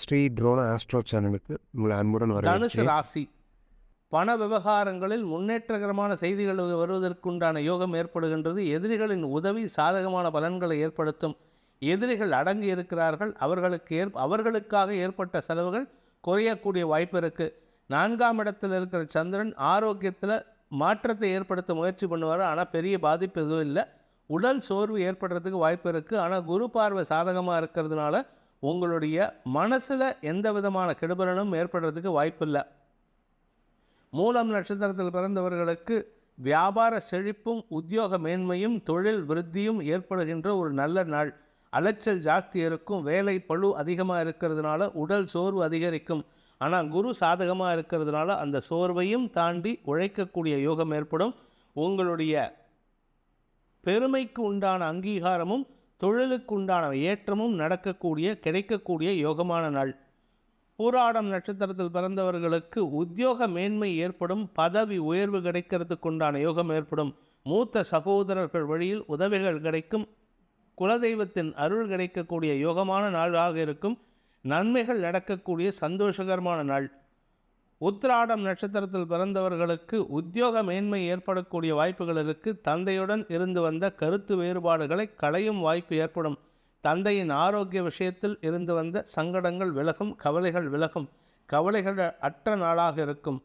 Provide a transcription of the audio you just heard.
Sri ட்ரோன astro சேனலுக்கு உங்களை அன்புடன் தனுசு ராசி. பண விவகாரங்களில் முன்னேற்றகரமான செய்திகள் வருவதற்குண்டான யோகம் ஏற்படுகின்றது. எதிரிகளின் உதவி சாதகமான பலன்களை ஏற்படுத்தும். எதிரிகள் அடங்கி இருக்கிறார்கள். அவர்களுக்கு ஏற் அவர்களுக்காக ஏற்பட்ட செலவுகள் குறையக்கூடிய வாய்ப்பு இருக்குது நான்காம் இடத்தில் இருக்கிற சந்திரன் ஆரோக்கியத்தில் மாற்றத்தை ஏற்படுத்த முயற்சி பண்ணுவார். ஆனால் பெரிய பாதிப்பு எதுவும் இல்லை. உடல் சோர்வு ஏற்படுறதுக்கு வாய்ப்பு இருக்குது ஆனால் குரு பார்வை சாதகமாக இருக்கிறதுனால உங்களுடைய மனசில் எந்த விதமான கெடுபலனும் ஏற்படுறதுக்கு வாய்ப்பு இல்லை மூலம் நட்சத்திரத்தில் பிறந்தவர்களுக்கு வியாபார செழிப்பும் உத்தியோக மேன்மையும் தொழில் விருத்தியும் ஏற்படுகின்ற ஒரு நல்ல நாள். அலைச்சல் ஜாஸ்தி இருக்கும் வேலை பளு அதிகமாக இருக்கிறதுனால உடல் சோர்வு அதிகரிக்கும். ஆனால் குரு சாதகமாக இருக்கிறதுனால அந்த சோர்வையும் தாண்டி உழைக்கக்கூடிய யோகம் ஏற்படும். உங்களுடைய பெருமைக்கு உண்டான அங்கீகாரமும் தொழிலுக்குண்டான ஏற்றமும் நடக்கக்கூடிய கிடைக்கக்கூடிய யோகமான நாள். பூராடம் நட்சத்திரத்தில் பிறந்தவர்களுக்கு உத்தியோக மேன்மை ஏற்படும் பதவி உயர்வு கிடைக்கிறதுக்குண்டான யோகம் ஏற்படும். மூத்த சகோதரர்கள் வழியில் உதவிகள் கிடைக்கும். குலதெய்வத்தின் அருள் கிடைக்கக்கூடிய யோகமான நாளாக இருக்கும். நன்மைகள் நடக்கக்கூடிய சந்தோஷகரமான நாள். உத்ராடம் நட்சத்திரத்தில் பிறந்தவர்களுக்கு உத்தியோக மேன்மை ஏற்படக்கூடிய வாய்ப்புகள் இருக்கு. தந்தையுடன் இருந்து வந்த கருத்து வேறுபாடுகளை களையும் வாய்ப்பு ஏற்படும். தந்தையின் ஆரோக்கிய விஷயத்தில் இருந்து வந்த சங்கடங்கள் விலகும் கவலைகள் விலகும். கவலைகள் அற்ற நாளாக இருக்கும்.